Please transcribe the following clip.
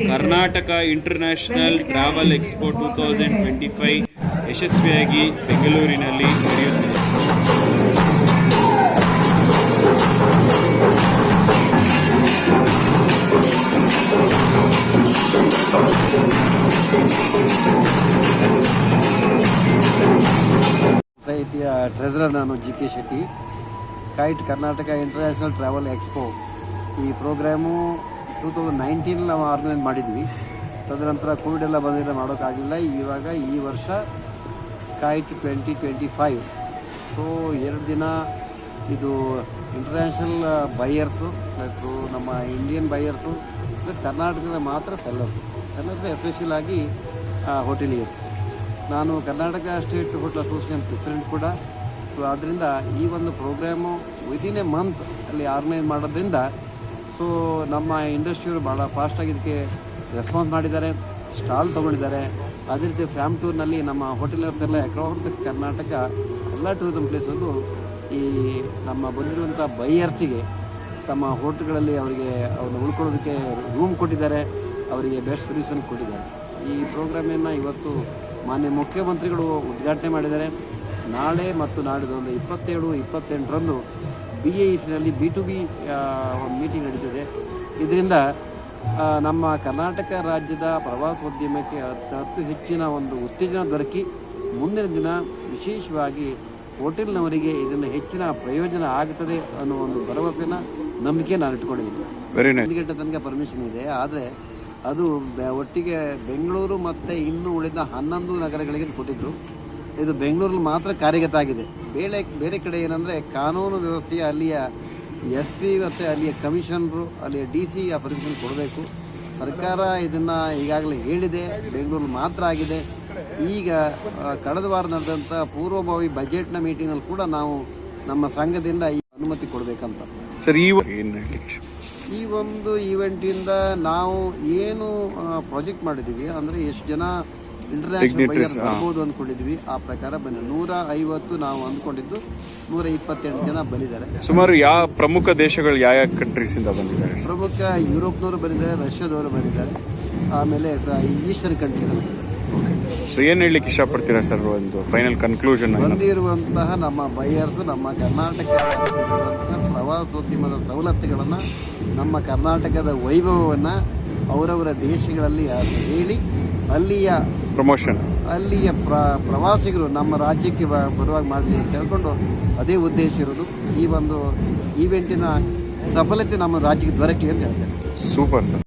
Karnataka international travel expo two thousand twenty five ಯಶಸ್ವಿಯಾಗಿ ಬೆಂಗಳೂರಿನಲ್ಲಿ ನಡೆಯುತ್ತಿದೆ. ಸೊಸೈಟಿಯ ಟ್ರೆಸರರ್ ನಾನು G K Shetty KITE Karnataka international travel expo ಈ ಪ್ರೋಗ್ರಾಮು ಟೂ ತೌಸಂಡ್ ನೈನ್ಟೀನಲ್ಲಿ ನಾವು ಆರ್ಗನೈಸ್ ಮಾಡಿದ್ವಿ. ತದನಂತರ ಕೋವಿಡ್ ಎಲ್ಲ ಬಂದಿಲ್ಲ ಮಾಡೋಕ್ಕಾಗಲಿಲ್ಲ. ಇವಾಗ ಈ ವರ್ಷ KITE twenty twenty five so ಎರಡು ದಿನ ಇದು ಇಂಟರ್ನ್ಯಾಷನಲ್ ಬೈಯರ್ಸು ಪ್ಲಸ್ಸು ನಮ್ಮ ಇಂಡಿಯನ್ ಬೈಯರ್ಸು ಪ್ಲಸ್ ಕರ್ನಾಟಕದ ಮಾತ್ರ ಸೆಲ್ಲರ್ಸು ಸೆಲ್ಲರ್ಸ್ ಎಸ್ಪೆಷಲ್ ಆಗಿ ಹೋಟೆಲಿಯರ್ಸ್ ನಾನು Karnataka state hotel association president ಕೂಡ. ಸೊ ಆದ್ದರಿಂದ ಈ ಒಂದು ಪ್ರೋಗ್ರಾಮು ವಿದಿನ್ ಎ ಮಂತ್ ಅಲ್ಲಿ ಆರ್ಗನೈಸ್ ಮಾಡೋದ್ರಿಂದ ಸೊ ನಮ್ಮ ಇಂಡಸ್ಟ್ರಿಯವರು ಭಾಳ ಫಾಸ್ಟಾಗಿ ಇದಕ್ಕೆ ರೆಸ್ಪಾನ್ಸ್ ಮಾಡಿದ್ದಾರೆ ಸ್ಟಾಲ್ ತೊಗೊಂಡಿದ್ದಾರೆ. ಅದೇ ರೀತಿ ಫ್ಯಾಮ್ ಟೂರ್ನಲ್ಲಿ ನಮ್ಮ ಹೋಟೆಲರ್ಸ್ ಎಲ್ಲ ಅಕ್ರಾಸ್ ಕರ್ನಾಟಕ ಎಲ್ಲ ಟೂರಿಸಮ್ ಪ್ಲೇಸಲ್ಲೂ ಈ ನಮ್ಮ ಬಂದಿರುವಂಥ ಬೈಯರ್ಸಿಗೆ ತಮ್ಮ ಹೋಟೆಲ್ಗಳಲ್ಲಿ ಅವರಿಗೆ ಅವ್ರನ್ನ ಉಳ್ಕೊಳ್ಳೋದಕ್ಕೆ ರೂಮ್ ಕೊಟ್ಟಿದ್ದಾರೆ, ಅವರಿಗೆ ಬೆಸ್ಟ್ ಸರ್ವಿಸನ್ನು ಕೊಟ್ಟಿದ್ದಾರೆ. ಈ ಪ್ರೋಗ್ರಾಮನ್ನು ಇವತ್ತು ಮಾನ್ಯ ಮುಖ್ಯಮಂತ್ರಿಗಳು ಉದ್ಘಾಟನೆ ಮಾಡಿದ್ದಾರೆ. ನಾಳೆ ಮತ್ತು ನಾಡಿದ್ದು ಒಂದು ಇಪ್ಪತ್ತೇಳು, ಇಪ್ಪತ್ತೆಂಟರಂದು ಬಿ ಎ ಇ ಸಿನಲ್ಲಿ ಬಿ ಟು ಬಿ ಒಂದು ಮೀಟಿಂಗ್ ನಡೀತಿದೆ. ಇದರಿಂದ ನಮ್ಮ ಕರ್ನಾಟಕ ರಾಜ್ಯದ ಪ್ರವಾಸೋದ್ಯಮಕ್ಕೆ ಅತ್ಯಂತ ಅತಿ ಹೆಚ್ಚಿನ ಒಂದು ಉತ್ತೇಜನ ದೊರಕಿ ಮುಂದಿನ ದಿನ ವಿಶೇಷವಾಗಿ ಹೋಟೆಲ್ನವರಿಗೆ ಇದನ್ನು ಹೆಚ್ಚಿನ ಪ್ರಯೋಜನ ಆಗುತ್ತದೆ ಅನ್ನೋ ಒಂದು ಭರವಸೆನ ನಂಬಿಕೆ ನಾನು ಇಟ್ಕೊಂಡಿದ್ದೀನಿ ಗಂಟೆ ತನಕ ಪರ್ಮಿಷನ್ ಇದೆ ಆದರೆ ಅದು ಬೆ- ಒಟ್ಟಿಗೆ ಬೆಂಗಳೂರು ಮತ್ತು ಇನ್ನೂ ಉಳಿದ ಹನ್ನೊಂದು ನಗರಗಳಿಗೆ ಕೊಟ್ಟಿದ್ರು. ಇದು ಬೆಂಗಳೂರಲ್ಲಿ ಮಾತ್ರ ಕಾರ್ಯಗತ ಆಗಿದೆ ಬೇರೆ ಬೇರೆ ಕಡೆ ಏನಂದರೆ ಕಾನೂನು ವ್ಯವಸ್ಥೆಯ ಅಲ್ಲಿಯ ಎಸ್ ಪಿ ಮತ್ತು ಅಲ್ಲಿಯ ಕಮಿಷನರು ಅಲ್ಲಿಯ ಡಿ ಸಿ ಆ ಪರ್ಮಿಷನ್ ಕೊಡಬೇಕು. ಸರ್ಕಾರ ಇದನ್ನು ಈಗಾಗಲೇ ಹೇಳಿದೆ ಬೆಂಗಳೂರು ಮಾತ್ರ ಆಗಿದೆ. ಈಗ ಕಳೆದ ವಾರ ನಡೆದಂಥ ಪೂರ್ವಭಾವಿ ಬಜೆಟ್ನ ಮೀಟಿಂಗಲ್ಲಿ ಕೂಡ ನಾವು ನಮ್ಮ ಸಂಘದಿಂದ ಈ ಅನುಮತಿ ಕೊಡಬೇಕಂತ. ಸರ್ ಈ ಈ ಒಂದು ಈವೆಂಟಿಂದ ನಾವು ಏನು ಪ್ರಾಜೆಕ್ಟ್ ಮಾಡಿದ್ದೀವಿ ಅಂದರೆ ಎಷ್ಟು ಜನ ಇಂಟರ್ನ್ಯಾಷನಲ್ ಬೈಯರ್ ಬರ್ಬೋದು ಅಂದ್ಕೊಂಡಿದ್ವಿ. ಆ ಪ್ರಕಾರ ಬನ್ನಿ. ನೂರ ಐವತ್ತು ನಾವು ಅಂದ್ಕೊಂಡಿದ್ದು. ನೂರ ಇಪ್ಪತ್ತೆಂಟು ಜನ ಬಂದಿದ್ದಾರೆ. ಸುಮಾರು ಯಾವ ಪ್ರಮುಖ ದೇಶಗಳು ಯಾವ ಯಾವ ಕಂಟ್ರೀಸ್ ಇಂದ ಬಂದಿದ್ದಾರೆ? ಪ್ರಮುಖ ಯುರೋಪ್ನವರು ಬಂದಿದ್ದಾರೆ ರಷ್ಯಾದವರು ಬಂದಿದ್ದಾರೆ. ಆಮೇಲೆ ಈಸ್ಟರ್ನ್ ಕಂಟ್ರಿಗಳು ಸೊ ಏನು ಹೇಳಲಿಕ್ಕೆ ಇಷ್ಟಪಡ್ತೀರಾ ಸರ್ ಒಂದು ಫೈನಲ್ ಕನ್ಕ್ಲೂಷನ್ ಬಂದಿರುವಂತಹ ನಮ್ಮ ಬೈಯರ್ಸ್ ನಮ್ಮ ಕರ್ನಾಟಕ ಪ್ರವಾಸೋದ್ಯಮದ ಸವಲತ್ತುಗಳನ್ನು ನಮ್ಮ ಕರ್ನಾಟಕದ ವೈಭವವನ್ನು ಅವರವರ ದೇಶಗಳಲ್ಲಿ ಹೇಳಿ ಅಲ್ಲಿಯ ಪ್ರಮೋಷನ್ ಅಲ್ಲಿಯ ಪ್ರ ಪ್ರವಾಸಿಗರು ನಮ್ಮ ರಾಜ್ಯಕ್ಕೆ ಬರುವಾಗ ಮಾಡಲಿ ಅಂತ ಹೇಳ್ಕೊಂಡು ಅದೇ ಉದ್ದೇಶ ಇರೋದು. ಈ ಒಂದು ಈವೆಂಟಿನ ಸಫಲತೆ ನಮ್ಮ ರಾಜ್ಯಕ್ಕೆ ದೊರಕಲಿ ಅಂತ ಹೇಳ್ತೇನೆ. Super sir